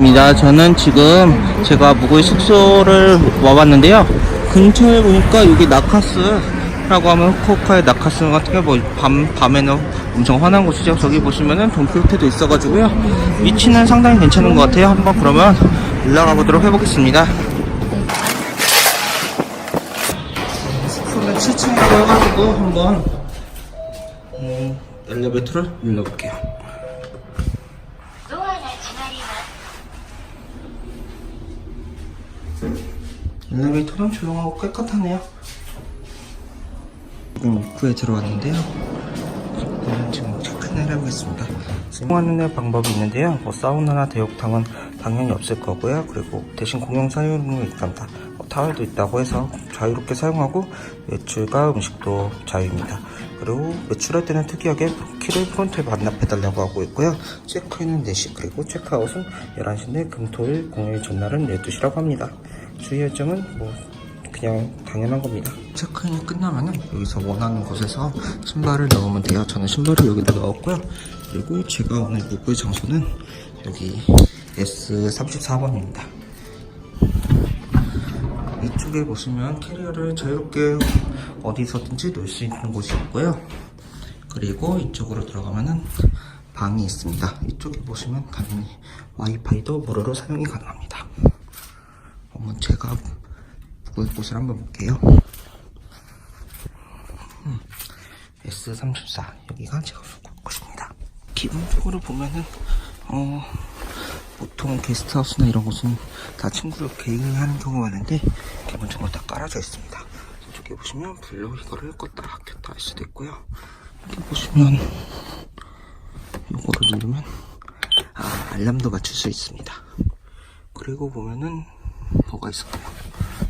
입니다. 저는 지금 제가 묵을 숙소를 와봤는데요. 근처에 보니까 여기 나카스라고 하면 후쿠오카의 나카스 같은 게 뭐 밤, 밤에는 엄청 환한 곳이죠. 저기 보시면은 돈키호테도 있어가지고요. 위치는 상당히 괜찮은 것 같아요. 한번 그러면 올라가 보도록 해보겠습니다. 숙소는 7층이라고 해가지고 한번 음, 엘리베이터를 눌러볼게요. 엘리베이터는 조용하고 깨끗하네요. 지금 입구에 들어왔는데요. 입구는 지금 체크인을 해보겠습니다. 사용하는 방법이 있는데요. 뭐 사우나나 대욕탕은 당연히 없을 거고요. 그리고 대신 공용 사용이 있답니다. 뭐 타월도 있다고 해서 자유롭게 사용하고 외출과 음식도 자유입니다. 그리고 외출할 때는 특이하게 키를 프론트에 반납해달라고 하고 있고요. 체크인은 4시 그리고 체크아웃은 11시인데 금토일 공휴일 전날은 12시라고 합니다. 주의할 점은 뭐 그냥 당연한 겁니다. 체크인이 끝나면은 여기서 원하는 곳에서 신발을 넣으면 돼요. 저는 신발을 여기다 넣었고요. 그리고 제가 오늘 묵을 장소는 여기 S34번입니다. 이쪽에 보시면 캐리어를 자유롭게 어디서든지 놓을 수 있는 곳이 있고요. 그리고 이쪽으로 들어가면은 방이 있습니다. 이쪽에 보시면 당연히 와이파이도 무료로 사용이 가능합니다. 한번 제가 묵을 곳을 한번 볼게요. 음, S34 여기가 제가 묵을 곳입니다. 기본적으로 보면은 어 보통 게스트하우스나 이런 곳은 다 친구를 개인이 하는 경우가 많은데 기본적으로 다 깔아져 있습니다. 이쪽에 보시면 불로 이거를 껐다 켰다 할 수도 있고요. 여기 보시면 이거를 누르면 아, 알람도 맞출 수 있습니다. 그리고 보면은 뭐가 있을까요?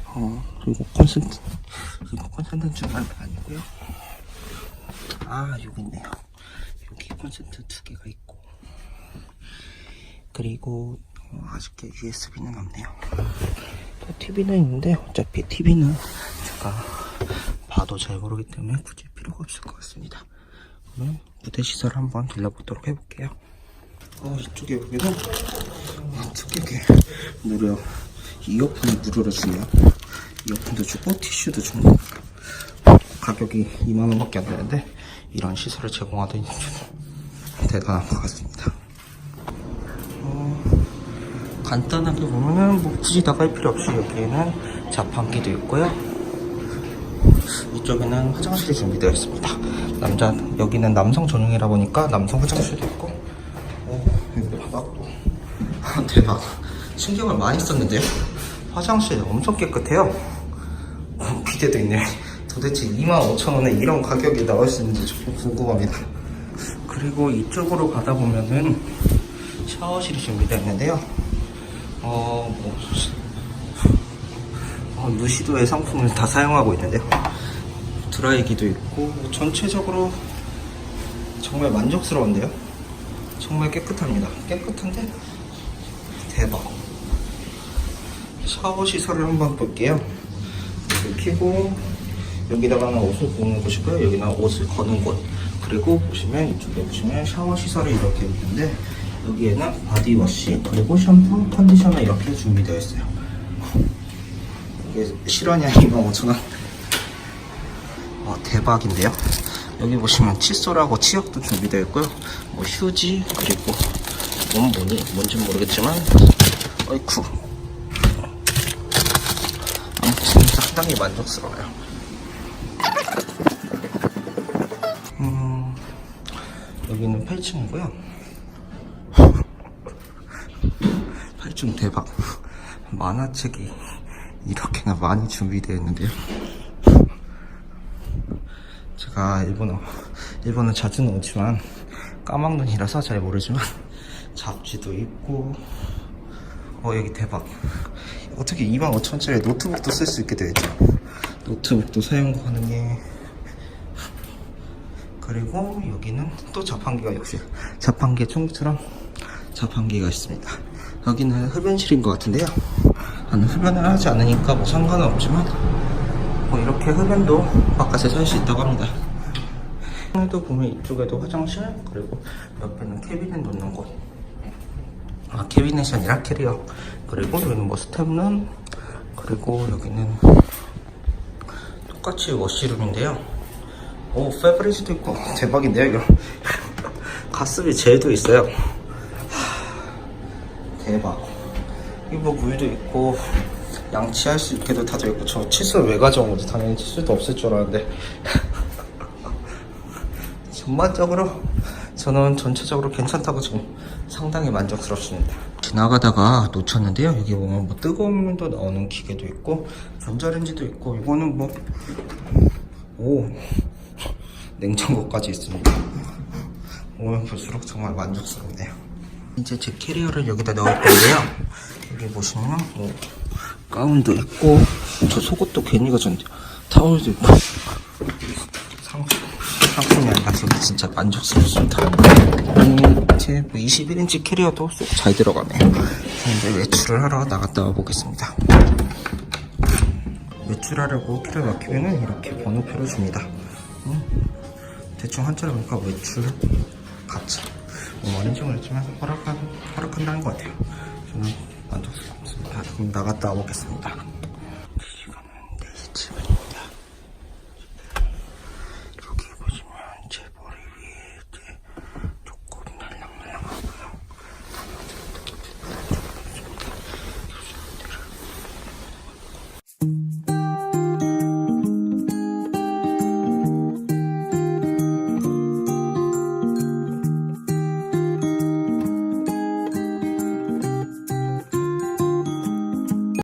어 그리고 콘센트 이거 콘센트는 아니고요. 아 여기 있네요. 여기 콘센트 두 개가 있고 그리고 어, 아쉽게 USB는 없네요. 또 TV는 있는데 어차피 TV는 제가 봐도 잘 모르기 때문에 굳이 필요가 없을 것 같습니다. 그러면 무대 시설 한번 둘러보도록 해볼게요. 어, 이쪽에 보면은 아, 특이하게 무려 이어폰을 무료로 주네요. 이어폰도 주고 티슈도 주고 가격이 2만원밖에 안 되는데 이런 시설을 제공하다니 대단한 것 같습니다. 어, 간단하게 보면은 뭐 굳이 나갈 필요 없이 여기에는 자판기도 있고요. 이쪽에는 화장실이 준비되어 있습니다. 남자 여기는 남성 전용이라 보니까 남성 화장실도 있고, 어, 여기 바닥도 아, 대박. 신경을 많이 썼는데요. 화장실 엄청 깨끗해요. 어, 비데도 있네. 도대체 25,000원에 이런 가격이 나올 수 있는지 조금 궁금합니다. 그리고 이쪽으로 가다 보면은 샤워실이 준비되어 있는데요. 어, 뭐, 어, 누시도의 상품을 다 사용하고 있는데요. 드라이기도 있고, 전체적으로 정말 만족스러운데요. 정말 깨끗합니다. 깨끗한데, 대박. 샤워 시설을 한번 볼게요. 이렇게 켜고, 여기다가는 옷을 굽는 곳이고요. 여기는 옷을 거는 곳. 그리고 보시면 이쪽에 보시면 샤워 시설이 이렇게 있는데 여기에는 바디워시 그리고 샴푸, 컨디셔너 이렇게 준비되어 있어요. 이게 실화냐 25,000원. 와 대박인데요. 여기 보시면 칫솔하고 치약도 준비되어 있고요. 뭐 휴지 그리고 뭔 뭐니 뭔지 모르겠지만 어이쿠. 상당히 만족스러워요. 음, 여기는 8층이고요. 8층 대박. 만화책이 이렇게나 많이 준비되어 있는데요. 제가 일본어, 일본은 자주는 오지만 까막눈이라서 잘 모르지만 잡지도 있고, 어, 여기 대박. 어떻게 25,000원짜리 노트북도 쓸 수 있게 되어 있죠? 노트북도 사용 가능해. 그리고 여기는 또 자판기가 역시 자판기 총처럼 자판기가 있습니다. 여기는 흡연실인 것 같은데요. 나는 흡연을 하지 않으니까 뭐 상관은 없지만 뭐 이렇게 흡연도 바깥에서 할수 있다고 합니다. 또 보면 이쪽에도 화장실 그리고 옆에는 캐비넷 놓는 곳 아, 캐비넷이 아니라 캐리어. 그리고 여기는 뭐 스텝룸, 그리고 여기는 똑같이 워시룸인데요. 오, 페브리즈도 있고 대박인데요, 이거. 가스비 젤도 있어요. 하, 대박. 이거 뭐 물도 있고 양치할 수 있게도 다 되어 있고 저 칫솔 왜 가져온 거지? 당연히 칫솔도 없을 줄 알았는데 전반적으로 저는 전체적으로 괜찮다고 지금 상당히 만족스럽습니다. 지나가다가 놓쳤는데요. 여기 보면 뭐 뜨거운 물도 나오는 기계도 있고 전자레인지도 있고 이거는 뭐 오 냉장고까지 있습니다. 오면 볼수록 정말 만족스럽네요. 이제 제 캐리어를 여기다 넣을 건데요. 여기 보시면 뭐 가운도 있고 저 속옷도 괜히 가졌는데 타월도 있고 상품 상품이 아니라 저기 진짜 만족스럽습니다. 음, 제뭐 21인치 캐리어도 쏙 잘 들어가네요. 이제 외출을 하러 나갔다 와 보겠습니다. 외출하려고 키를 막히면은 이렇게 번호표를 줍니다. 음, 대충 한자로 보니까 외출 가차 뭐 말인지 모르겠지만 허락한, 허락한다는 것 같아요. 저는 만족스럽습니다. 그럼 나갔다 와보겠습니다.